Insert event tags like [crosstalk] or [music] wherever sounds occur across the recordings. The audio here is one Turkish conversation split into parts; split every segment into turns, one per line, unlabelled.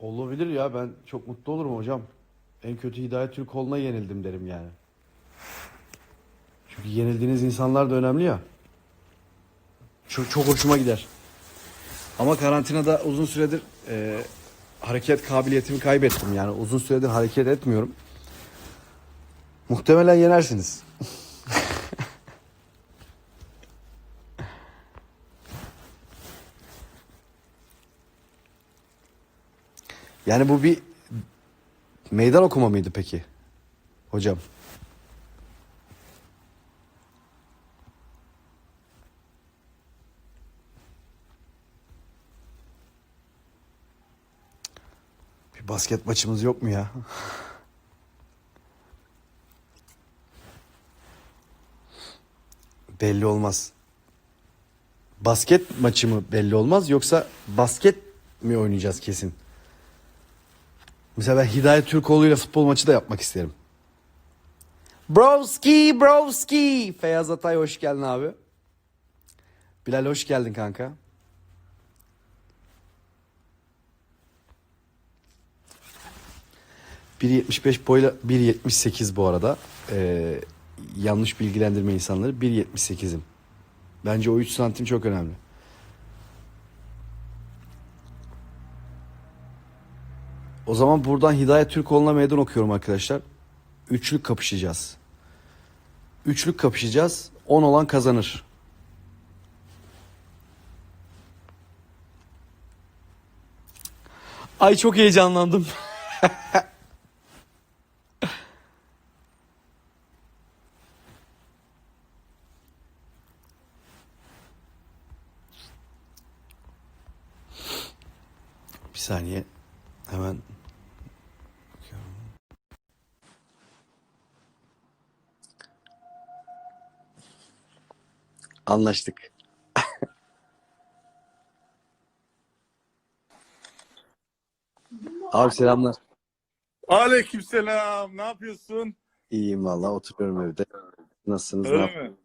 Olabilir ya ben çok mutlu olurum hocam. En kötü Hidayet Türkoğlu'na yenildim derim yani. Çünkü yenildiğiniz insanlar da önemli ya. Çok, çok hoşuma gider. Ama karantinada uzun süredir e, hareket kabiliyetimi kaybettim. Yani uzun süredir hareket etmiyorum. Muhtemelen yenersiniz. [laughs] Yani bu bir meydan okuma mıydı peki? Hocam. Bir basket maçımız yok mu ya? [laughs] Belli olmaz. Basket maçı mı belli olmaz yoksa basket mi oynayacağız kesin? Mesela ben Hidayet Türkoğlu ile futbol maçı da yapmak isterim. Broski, broski. Feyyaz Atay hoş geldin abi. Bilal hoş geldin kanka. ...1.75 boyla 1.78 bu arada. Ee, yanlış bilgilendirme insanları 1.78'im. Bence o 3 santim çok önemli. O zaman buradan Hidayet Türkoğlu'na meydan okuyorum arkadaşlar. Üçlük kapışacağız. Üçlük kapışacağız. 10 olan kazanır. Ay çok heyecanlandım. [laughs] Bir saniye. Hemen Anlaştık. Abi selamlar.
Aleykümselam. Ne yapıyorsun?
İyiyim vallahi oturuyorum evde. Nasılsınız? Ne
Öyle
yap-
mi?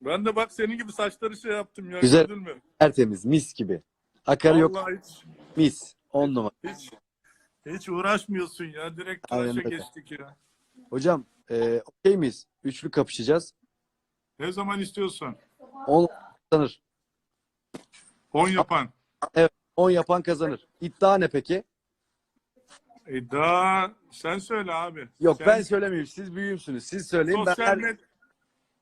Ben de bak senin gibi saçları şey yaptım ya.
Güzel.
Gördün mü?
Tertemiz mis gibi. Akarı yok
hiç,
mis. On numara.
hiç, hiç uğraşmıyorsun ya. Direkt tıraşa geçtik ya.
Hocam e, okey miyiz? Üçlü kapışacağız.
Ne zaman istiyorsan.
10 kazanır.
10 yapan.
10 yapan kazanır. İddia ne peki?
Daha sen söyle abi.
Yok
Sen
ben söylemeyeyim. Siz büyüğümsünüz. Siz söyleyin. Ben
sosyal
her-
med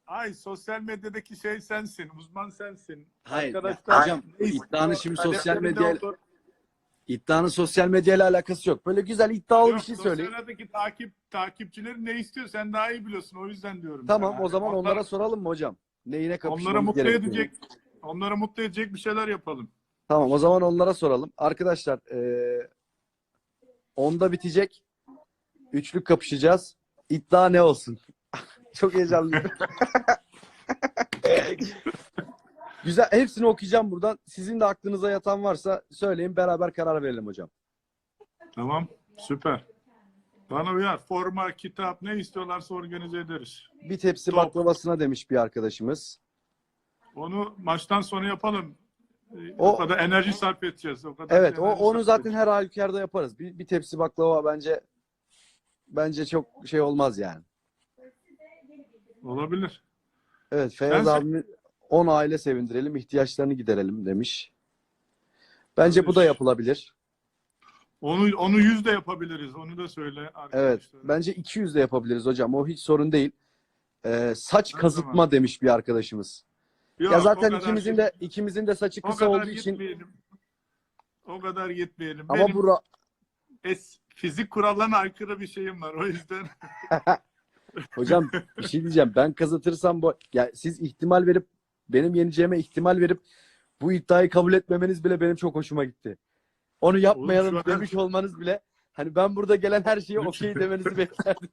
Ay sosyal medyadaki şey sensin. Uzman sensin.
Hayır.
Arkadaşlar
Hocam iddianın şimdi sosyal medya iddianın sosyal medyayla alakası yok. Böyle güzel iddialı
Yok,
bir şey söyleyin.
Sosyal takip takipçileri ne istiyor sen daha iyi biliyorsun. O yüzden diyorum.
Tamam
sana.
o zaman
Onlar-
onlara soralım mı hocam? Neyine kapışmamız
Onlara mutlu
gerektiğini.
edecek, onlara mutlu edecek bir şeyler yapalım.
Tamam o zaman onlara soralım. Arkadaşlar eee onda bitecek. Üçlük kapışacağız. İddia ne olsun? [laughs] Çok heyecanlıyım. [laughs] Güzel. Hepsini okuyacağım buradan. Sizin de aklınıza yatan varsa söyleyin beraber karar verelim hocam.
Tamam, süper. Bana uyar. Forma, kitap ne istiyorlarsa organize ederiz.
Bir tepsi
Top.
baklavasına demiş bir arkadaşımız.
Onu maçtan sonra yapalım. Ee,
O-
O, kadar enerji sarf edeceğiz. O kadar
Evet, o, onu zaten her halükarda yaparız. Bir, bir tepsi baklava bence bence çok şey olmaz yani.
Olabilir.
Evet, Feyyaz
Ben-
abimin 10 aile sevindirelim, ihtiyaçlarını giderelim demiş. Bence bu da yapılabilir.
Onu onu yüz de yapabiliriz. Onu da söyle
Evet,
arkadaşlar.
bence 200 de yapabiliriz hocam. O hiç sorun değil. Ee, saç
Her
kazıtma
zaman.
demiş bir arkadaşımız.
Yok,
ya zaten ikimizin
git-
de ikimizin de saçı kısa olduğu için.
O kadar gitmeyelim.
ama
Benim
bu ra-
es, fizik kurallarına aykırı bir şeyim var. O yüzden [laughs]
hocam bir şey diyeceğim. Ben kazıtırsam bu ya siz ihtimal verip benim yeneceğime ihtimal verip bu iddiayı kabul etmemeniz bile benim çok hoşuma gitti. Onu yapmayalım
Oğlum şu an-
demiş olmanız bile hani ben burada gelen her şeye okey demenizi [laughs] beklerdim.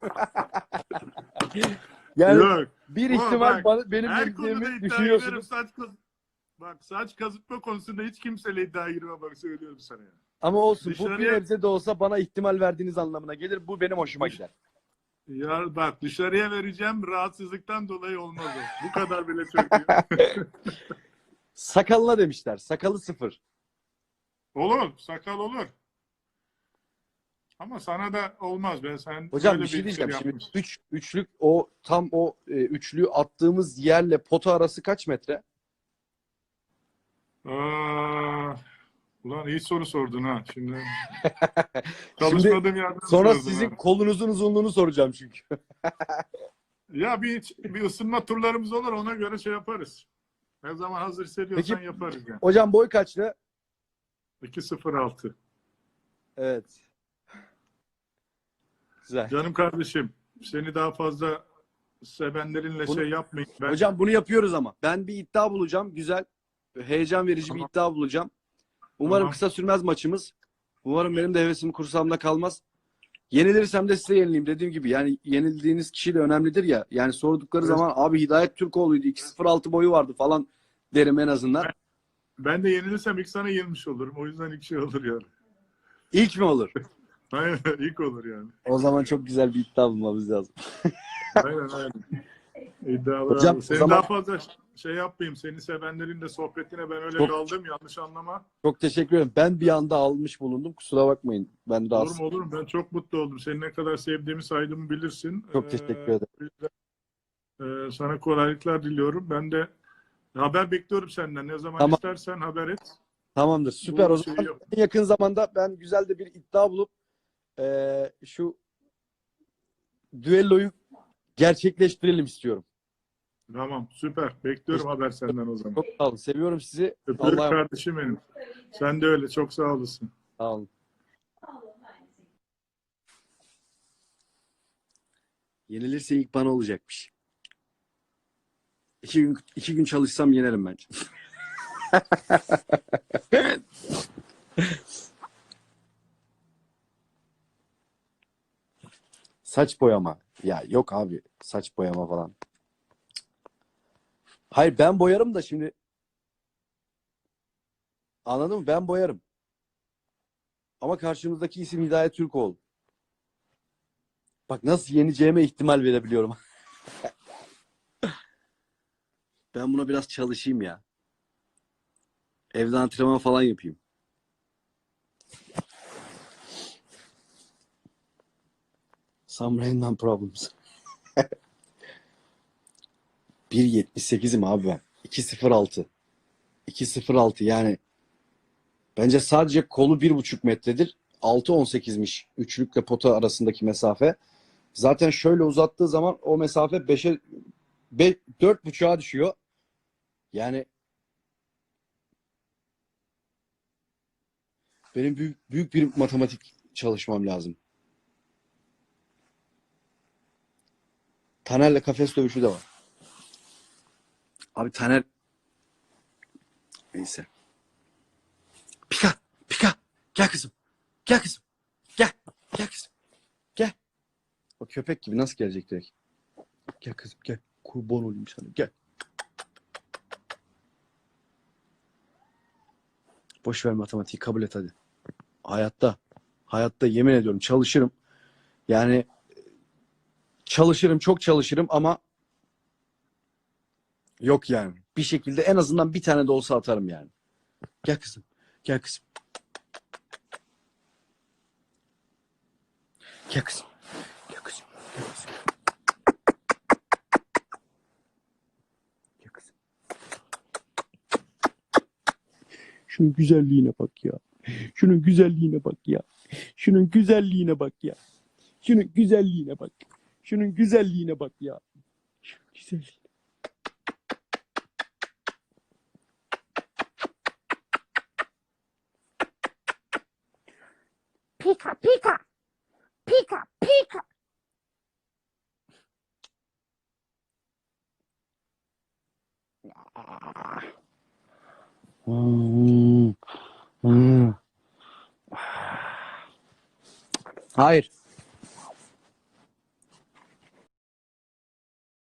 yani
yok.
bir ihtimal
bak,
bana, benim
Her konuda
düşünüyorsunuz.
Saç kaz... Bak saç kazıtma konusunda hiç kimseyle iddia girme bak söylüyorum sana ya.
Ama olsun bu bir
Dışarıya-
nebze de olsa bana ihtimal verdiğiniz anlamına gelir. Bu benim hoşuma gider.
Ya bak dışarıya vereceğim rahatsızlıktan dolayı olmaz o. Bu kadar bile söylüyorum. [laughs] [laughs]
Sakalına demişler. Sakalı sıfır.
Olur. Sakal olur. Ama sana da olmaz be. Sen
Hocam bir şey diyeceğim. Şimdi
yapmışsın.
üç, üçlük o tam o e, üçlüğü attığımız yerle pota arası kaç metre?
Aa, ulan iyi soru sordun ha. Şimdi [laughs] çalışmadığım yerden
Sonra sizin
ha.
kolunuzun uzunluğunu soracağım çünkü. [laughs]
Ya bir, bir ısınma turlarımız olur ona göre şey yaparız. Ne zaman hazır hissediyorsan
Peki-
yaparız yani.
Hocam boy kaçtı?
2.06.
Evet. Güzel.
Canım kardeşim seni daha fazla sevenlerinle
Bunu-
şey yapmayın. Ben,
Hocam bunu yapıyoruz ama. Ben bir iddia bulacağım. Güzel. Heyecan verici
Tamam.
bir iddia bulacağım. Umarım
Tamam.
kısa sürmez maçımız. Umarım benim de hevesim kursağımda kalmaz. Yenilirsem de size yenileyim. Dediğim gibi yani yenildiğiniz kişi de önemlidir ya. Yani sordukları
Evet.
zaman abi Hidayet Türkoğlu'ydu. 2.06 boyu vardı falan derim en azından.
Ben de yenilirsem ilk sana yenilmiş olurum. O yüzden ilk şey olur yani.
İlk mi olur? [laughs]
Aynen ilk olur yani.
O zaman çok güzel bir iddia bulmamız lazım. [laughs]
Aynen aynen. İddialı.
Hocam, o
Seni
zaman-
daha fazla şey yapmayayım. Seni sevenlerin de sohbetine ben öyle
Çok-
kaldım. Yanlış anlama.
Çok teşekkür ederim. Ben bir anda almış bulundum. Kusura bakmayın. Ben de
Olur mu olur mu? Ben çok mutlu oldum. Seni ne kadar sevdiğimi saydığımı bilirsin.
Çok
Ee,
teşekkür ederim.
o yüzden, e, sana kolaylıklar diliyorum. Ben de haber bekliyorum senden. Ne zaman
Tamam.
istersen haber et.
Tamamdır. Süper. O zaman
yap.
en yakın zamanda ben güzel de bir iddia bulup eee, şu düelloyu gerçekleştirelim istiyorum.
Tamam süper. Bekliyorum haber senden o zaman.
Çok sağ olun. Seviyorum sizi.
Öpüyorum
Allah'a emanet
kardeşim benim. Sen de öyle. Çok sağ olasın.
Sağ olun. Yenilirse ilk bana olacakmış. İki gün, iki gün çalışsam yenerim bence. [laughs] Saç boyama. Ya yok abi. Saç boyama falan. Hayır ben boyarım da şimdi. Anladın mı? Ben boyarım. Ama karşımızdaki isim Hidayet Türkoğlu. Bak nasıl yeneceğime ihtimal verebiliyorum. [laughs] ben buna biraz çalışayım ya. Evde antrenman falan yapayım. Some random problems. 1.78'im abi ben. 2.06. 2.06 yani Bence sadece kolu bir buçuk metredir. 6.18'miş üçlükle pota arasındaki mesafe. Zaten şöyle uzattığı zaman o mesafe 5'e 4.5'a düşüyor. Yani benim büyük, büyük bir matematik çalışmam lazım. Taner'le kafes dövüşü de var. Abi Taner neyse. Pika, Pika. Gel kızım. Gel kızım. Gel. Gel kızım. Gel. O köpek gibi nasıl gelecek direkt? Gel kızım gel. Kurban olayım sana. Gel. Boş ver matematiği kabul et hadi. Hayatta. Hayatta yemin ediyorum çalışırım. Yani çalışırım çok çalışırım ama yok yani. Bir şekilde en azından bir tane de olsa atarım yani. Gel kızım. Gel kızım. Gel kızım. Gel kızım. Gel kızım. Gel kızım. Şunun güzelliğine bak ya. Şunun güzelliğine bak ya. Şunun güzelliğine bak ya. Şunun güzelliğine bak. Şunun güzelliğine bak ya. Şunun güzelliğine.
Pika, pika. Pika, pika.
Hmm. Hmm. [sighs] Hayır.